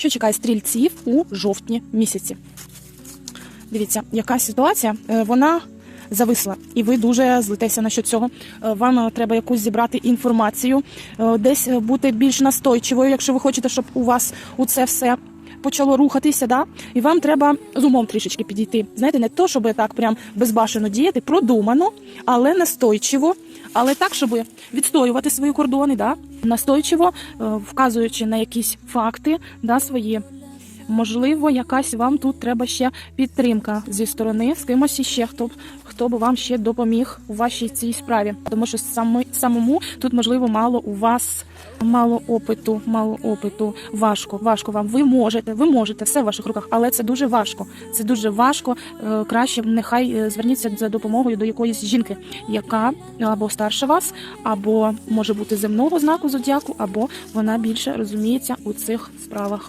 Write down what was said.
Що чекає стрільців у жовтні місяці? Дивіться, яка ситуація? Е, Вона зависла, і ви дуже злитеся насчет цього. Е, Вам е, треба якусь зібрати інформацію, десь бути більш настойчивою, якщо ви хочете, щоб у вас у це все. Почало рухатися, да? і вам треба з умом трішечки підійти. Знаєте, не то, щоб так прям безбашено діяти, продумано, але настойчиво, але так, щоб відстоювати свої кордони, да? Настойчиво, е, вказуючи на якісь факти да, свої. Можливо, якась вам тут треба ще підтримка зі сторони з кимось іще, хто, хто би вам ще допоміг у вашій цій справі. Тому що саме, самому тут, можливо, мало у вас мало опиту, мало опиту. Важко, важко вам. Ви можете, ви можете, все в ваших руках, але це дуже важко. Це дуже важко. Е, Краще нехай е, зверніться за допомогою до якоїсь жінки, яка або старше вас, або може бути земного знаку зодіаку, або вона більше розуміється у цих справах.